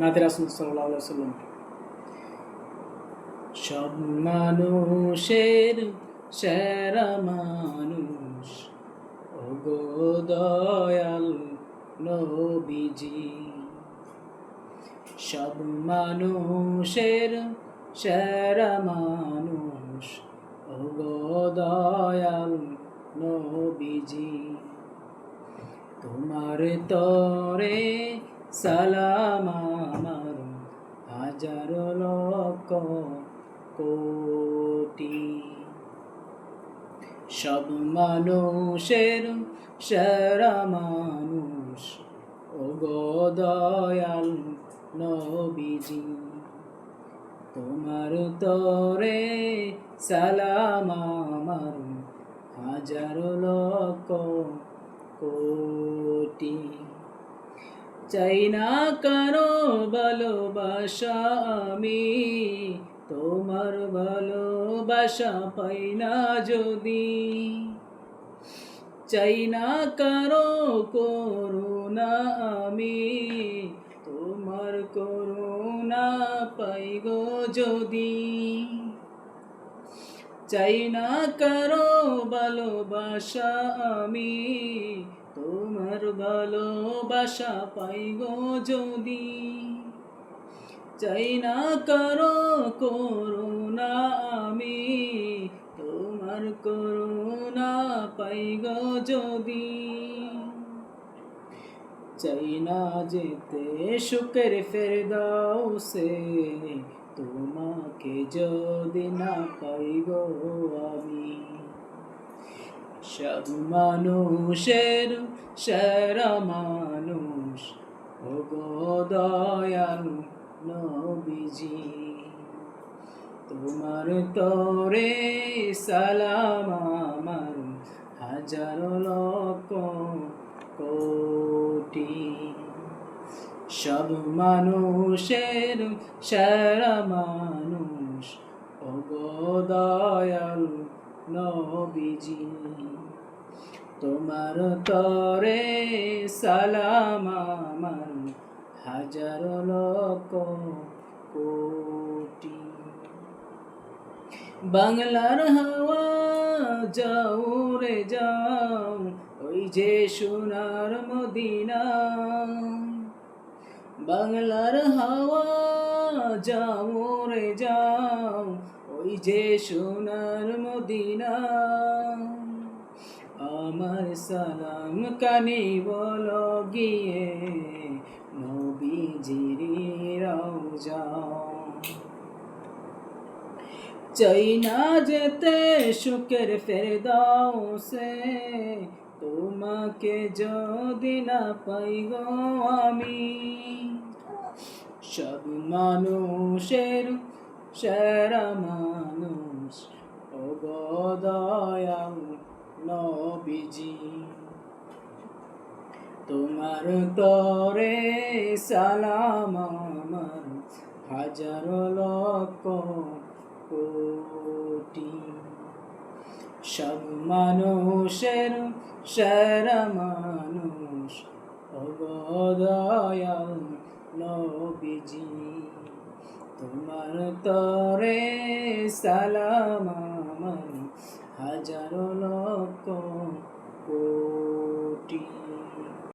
নাতে রাসুল সাল্লাহ সাল্লাম সব মানুষের সেরা মানুষ, ওগো দয়াল নবীজি। সব মানুষের সেরা মানুষ, ওগো দয়াল নবীজি। তোমার তরে সালাম আমার হাজার লক্ষ কোটি। সব মানুষের সেরা মানুষ ও দয়াল নবীজি। তোমার তরে সালাম আমার হাজার লক্ষ কোটি। চাই না কারও ভালোবাসা আমি তোমার ভালোবাসা পাই না যদি। চাই না কারও করুণা আমি তোমার করুণা পাই গো যদি। চাই না কারও ভালোবাসা আমি তোমার ভালোবাসা পাই গো যদি। চাই না কারও করুণা আমি, তোমার করুণা পাই গো যদি। চাই না যেতে সুখের ফের দাও সে তোমাকে যদি না পাই গো আমি। সব মানুষের সেরা মানুষ। ও দয়াল নবীজি, তোমার তরে সালাম আমার হাজার লক্ষ কোটি। সব মানুষের সেরা মানুষ ও দয়াল নবীজি, তোমার তরে সালাম আমার হাজার লক্ষ কোটি। বাংলার হাওয়া যাও রে যাও, ওই যে সোনার মদিনা। বাংলার হাওয়া যাও রে যাও ওই যে সোনার মদিনা, আমার সালাম কানে বল গিয়ে, নবীজির যাও চাই না যেতে শুকের ফের দাও সে তোমাকে যদি না পাই গো আমি। সব মানুষের সেরা মানুষ ও গো দয়াল নবীজি। তোমার তরে সালাম আমার হাজার লক্ষ কোটি। সব মানুষের সেরা মানুষ অগদয়াল নবীজি। তোমার তরে সালাম আমার হাজার লক্ষ কোটি